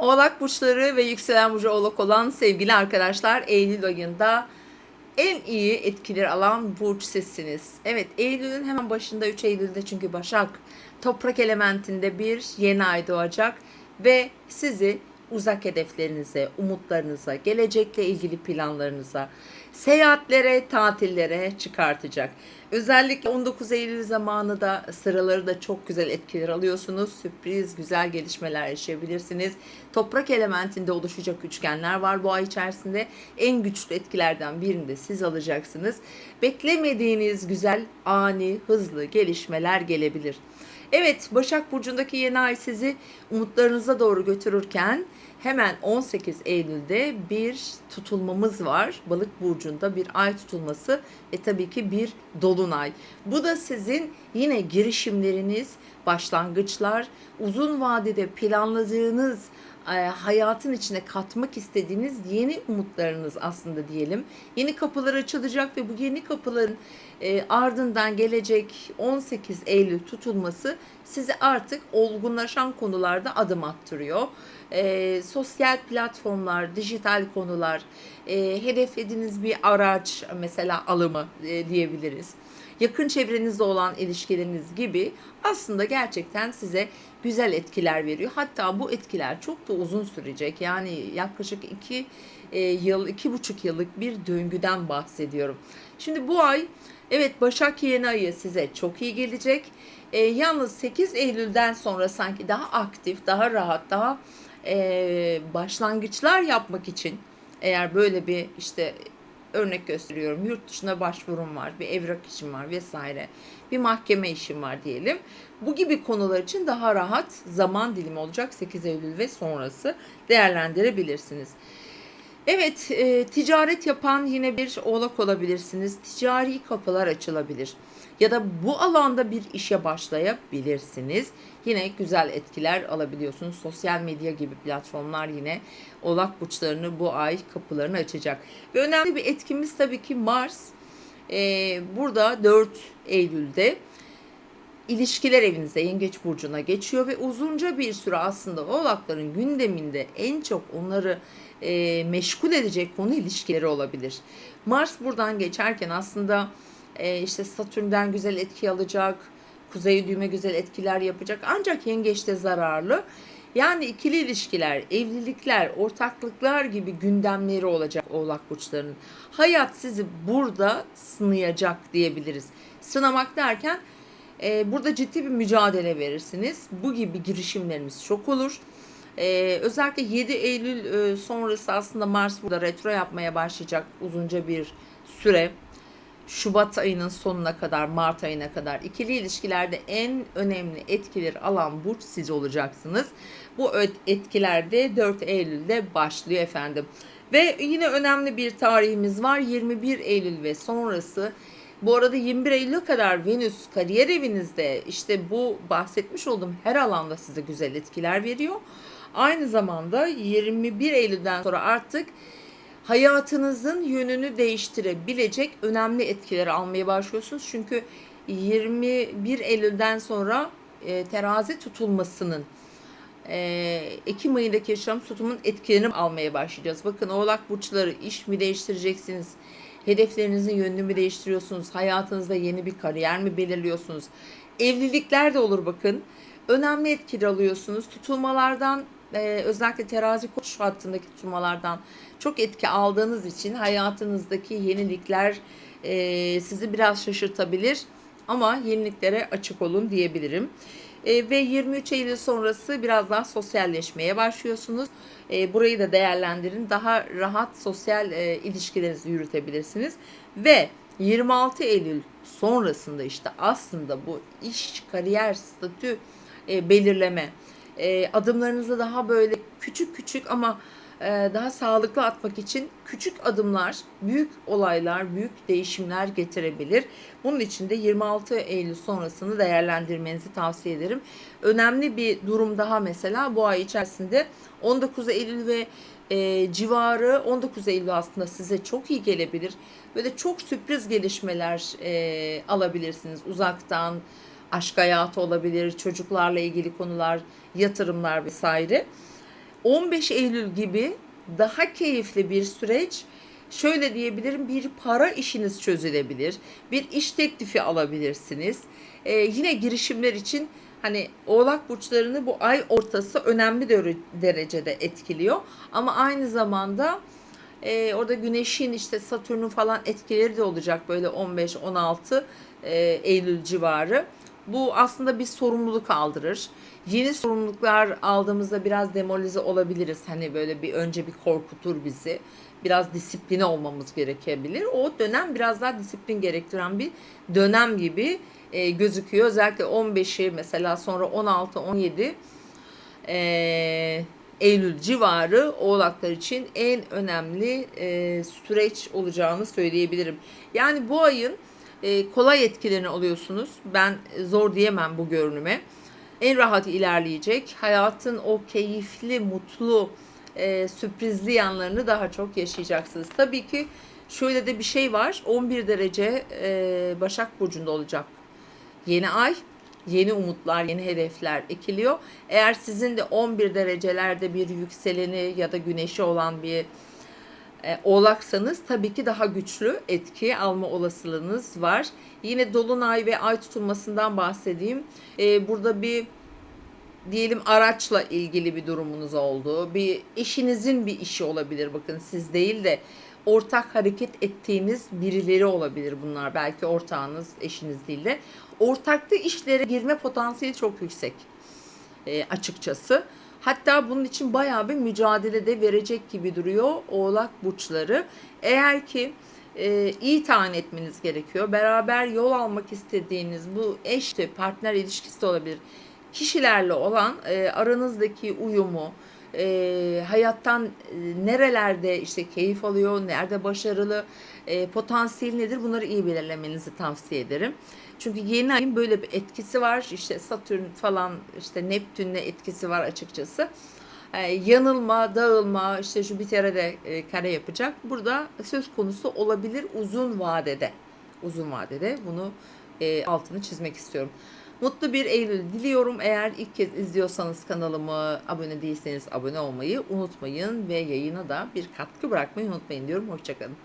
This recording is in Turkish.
Oğlak burçları ve yükselen burcu oğlak olan sevgili arkadaşlar Eylül ayında en iyi etkileri alan burç sizsiniz. Evet Eylül'ün hemen başında 3 Eylül'de çünkü Başak toprak elementinde bir yeni ay doğacak ve sizi uzak hedeflerinize, umutlarınıza, gelecekle ilgili planlarınıza, seyahatlere, tatillere çıkartacak. Özellikle 19 Eylül zamanı da sıraları da çok güzel etkiler alıyorsunuz. Sürpriz, güzel gelişmeler yaşayabilirsiniz. Toprak elementinde oluşacak üçgenler var bu ay içerisinde. En güçlü etkilerden birini de siz alacaksınız. Beklemediğiniz güzel, ani, hızlı gelişmeler gelebilir. Evet, Başak Burcu'ndaki yeni ay sizi umutlarınıza doğru götürürken hemen 18 Eylül'de bir tutulmamız var. Balık Burcu'nda bir ay tutulması ve tabii ki bir dolunay. Bu da sizin yine girişimleriniz, başlangıçlar, uzun vadede planladığınız hayatın içine katmak istediğiniz yeni umutlarınız aslında diyelim. Yeni kapılar açılacak ve bu yeni kapıların e, ardından gelecek 18 Eylül tutulması sizi artık olgunlaşan konularda adım attırıyor. E, sosyal platformlar, dijital konular, e, hedeflediğiniz bir araç mesela alımı e, diyebiliriz yakın çevrenizde olan ilişkileriniz gibi aslında gerçekten size güzel etkiler veriyor. Hatta bu etkiler çok da uzun sürecek. Yani yaklaşık iki e, yıl, iki buçuk yıllık bir döngüden bahsediyorum. Şimdi bu ay evet Başak yeni ayı size çok iyi gelecek. E, yalnız 8 Eylül'den sonra sanki daha aktif, daha rahat, daha e, başlangıçlar yapmak için eğer böyle bir işte örnek gösteriyorum yurt dışına başvurum var, bir evrak işim var vesaire, bir mahkeme işim var diyelim. Bu gibi konular için daha rahat zaman dilimi olacak 8 Eylül ve sonrası değerlendirebilirsiniz. Evet, e, ticaret yapan yine bir oğlak olabilirsiniz. Ticari kapılar açılabilir. Ya da bu alanda bir işe başlayabilirsiniz. Yine güzel etkiler alabiliyorsunuz. Sosyal medya gibi platformlar yine oğlak burçlarını bu ay kapılarını açacak. Ve önemli bir etkimiz tabii ki Mars. E, burada 4 Eylül'de ilişkiler evinize Yengeç Burcu'na geçiyor ve uzunca bir süre aslında oğlakların gündeminde en çok onları e, meşgul edecek konu ilişkileri olabilir. Mars buradan geçerken aslında e, işte Satürn'den güzel etki alacak, kuzey düğme güzel etkiler yapacak ancak yengeçte zararlı. Yani ikili ilişkiler, evlilikler, ortaklıklar gibi gündemleri olacak oğlak burçlarının. Hayat sizi burada sınayacak diyebiliriz. Sınamak derken e, burada ciddi bir mücadele verirsiniz. Bu gibi girişimlerimiz çok olur. Ee, özellikle 7 Eylül e, sonrası aslında Mars burada retro yapmaya başlayacak uzunca bir süre. Şubat ayının sonuna kadar, Mart ayına kadar ikili ilişkilerde en önemli etkileri alan burç siz olacaksınız. Bu etkilerde 4 Eylül'de başlıyor efendim. Ve yine önemli bir tarihimiz var. 21 Eylül ve sonrası bu arada 21 Eylül'e kadar Venüs kariyer evinizde işte bu bahsetmiş olduğum her alanda size güzel etkiler veriyor. Aynı zamanda 21 Eylül'den sonra artık hayatınızın yönünü değiştirebilecek önemli etkileri almaya başlıyorsunuz. Çünkü 21 Eylül'den sonra e, terazi tutulmasının e, Ekim ayındaki yaşam tutumun etkilerini almaya başlayacağız. Bakın oğlak burçları iş mi değiştireceksiniz? Hedeflerinizin yönünü mü değiştiriyorsunuz? Hayatınızda yeni bir kariyer mi belirliyorsunuz? Evlilikler de olur bakın. Önemli etkiler alıyorsunuz. Tutulmalardan e, özellikle terazi koç hattındaki tutulmalardan çok etki aldığınız için hayatınızdaki yenilikler e, sizi biraz şaşırtabilir. Ama yeniliklere açık olun diyebilirim. E, ve 23 Eylül sonrası biraz daha sosyalleşmeye başlıyorsunuz. E, burayı da değerlendirin. Daha rahat sosyal e, ilişkilerinizi yürütebilirsiniz. Ve 26 Eylül sonrasında işte aslında bu iş, kariyer, statü e, belirleme, e, adımlarınızı daha böyle küçük küçük ama e, daha sağlıklı atmak için küçük adımlar, büyük olaylar, büyük değişimler getirebilir. Bunun için de 26 Eylül sonrasını değerlendirmenizi tavsiye ederim. Önemli bir durum daha mesela bu ay içerisinde 19 Eylül ve e, civarı 19 Eylül aslında size çok iyi gelebilir. Böyle çok sürpriz gelişmeler e, alabilirsiniz uzaktan. Aşk hayatı olabilir, çocuklarla ilgili konular, yatırımlar vesaire. 15 Eylül gibi daha keyifli bir süreç. Şöyle diyebilirim bir para işiniz çözülebilir. Bir iş teklifi alabilirsiniz. Ee, yine girişimler için hani oğlak burçlarını bu ay ortası önemli dere- derecede etkiliyor. Ama aynı zamanda e, orada güneşin işte satürnün falan etkileri de olacak böyle 15-16 e, Eylül civarı. Bu aslında bir sorumluluk aldırır. Yeni sorumluluklar aldığımızda biraz demolize olabiliriz. Hani böyle bir önce bir korkutur bizi. Biraz disipline olmamız gerekebilir. O dönem biraz daha disiplin gerektiren bir dönem gibi e, gözüküyor. Özellikle 15'i mesela sonra 16-17 e, Eylül civarı oğlaklar için en önemli e, süreç olacağını söyleyebilirim. Yani bu ayın e, kolay etkilerini alıyorsunuz. Ben zor diyemem bu görünüme. En rahat ilerleyecek. Hayatın o keyifli, mutlu, e, sürprizli yanlarını daha çok yaşayacaksınız. Tabii ki şöyle de bir şey var. 11 derece e, Başak Burcu'nda olacak yeni ay, yeni umutlar, yeni hedefler ekiliyor. Eğer sizin de 11 derecelerde bir yükseleni ya da güneşi olan bir e, oğlaksanız tabii ki daha güçlü etki alma olasılığınız var. Yine dolunay ve ay tutulmasından bahsedeyim. E, burada bir diyelim araçla ilgili bir durumunuz oldu. Bir eşinizin bir işi olabilir bakın siz değil de ortak hareket ettiğiniz birileri olabilir bunlar. Belki ortağınız, eşiniz değil de. Ortaklı işlere girme potansiyeli çok yüksek e, açıkçası. Hatta bunun için bayağı bir mücadele de verecek gibi duruyor oğlak burçları. Eğer ki e, iyi tayin etmeniz gerekiyor. Beraber yol almak istediğiniz bu eşte partner ilişkisi de olabilir. Kişilerle olan e, aranızdaki uyumu, e, hayattan e, nerelerde işte keyif alıyor, nerede başarılı, e, potansiyel nedir bunları iyi belirlemenizi tavsiye ederim. Çünkü yeni ayın böyle bir etkisi var. İşte Satürn falan işte Neptün'le etkisi var açıkçası. E, yanılma, dağılma, işte Jüpiter'e de e, kare yapacak. Burada söz konusu olabilir uzun vadede. Uzun vadede bunu e, altını çizmek istiyorum. Mutlu bir Eylül diliyorum. Eğer ilk kez izliyorsanız kanalımı abone değilseniz abone olmayı unutmayın ve yayına da bir katkı bırakmayı unutmayın diyorum. Hoşçakalın.